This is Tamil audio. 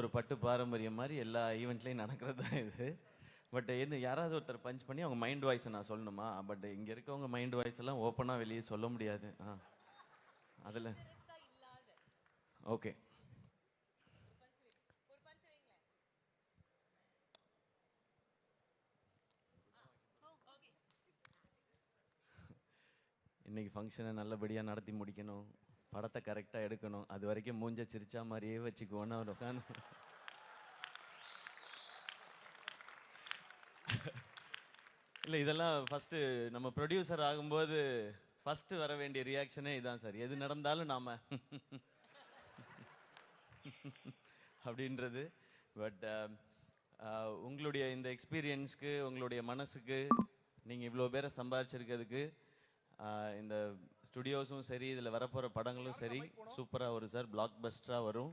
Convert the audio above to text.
ஒரு பட்டு பாரம்பரியம் மாதிரி எல்லா ஈவெண்ட்லேயும் நடக்கிறது தான் இது. பட் என்ன யாராவது ஒருத்தர் பஞ்ச் பண்ணி அவங்க மைண்ட் வாய்ஸை நான் சொல்லணுமா? பட் இங்கே இருக்கவங்க மைண்ட் வாய்ஸ் எல்லாம் ஓப்பனாக வெளியே சொல்ல முடியாது. ஆ. அதில். ஓகே இன்னைக்கு ஃபங்க்ஷனை நல்லபடியாக நடத்தி முடிக்கணும். படத்தை கரெக்டாக எடுக்கணும். அது வரைக்கும் மூஞ்ச சிரிச்சா மாதிரியே வச்சுக்குவோன்னு அவர் உட்காந்து இல்லை இதெல்லாம் ஃபஸ்ட்டு நம்ம ப்ரொடியூசர் ஆகும்போது ஃபஸ்ட்டு வர வேண்டிய ரியாக்ஷனே இதான் சார். எது நடந்தாலும் நாம் அப்படின்றது. பட் um, உங்களுடைய இந்த எக்ஸ்பீரியன்ஸ்க்கு உங்களுடைய மனசுக்கு நீங்கள் இவ்வளோ பேரை சம்பாதிச்சிருக்கிறதுக்கு இந்த ஸ்டுடியோஸும் சரி இதில் வரப்போகிற படங்களும் சரி சூப்பராக வரும் சார் பிளாக் பஸ்டராக வரும்.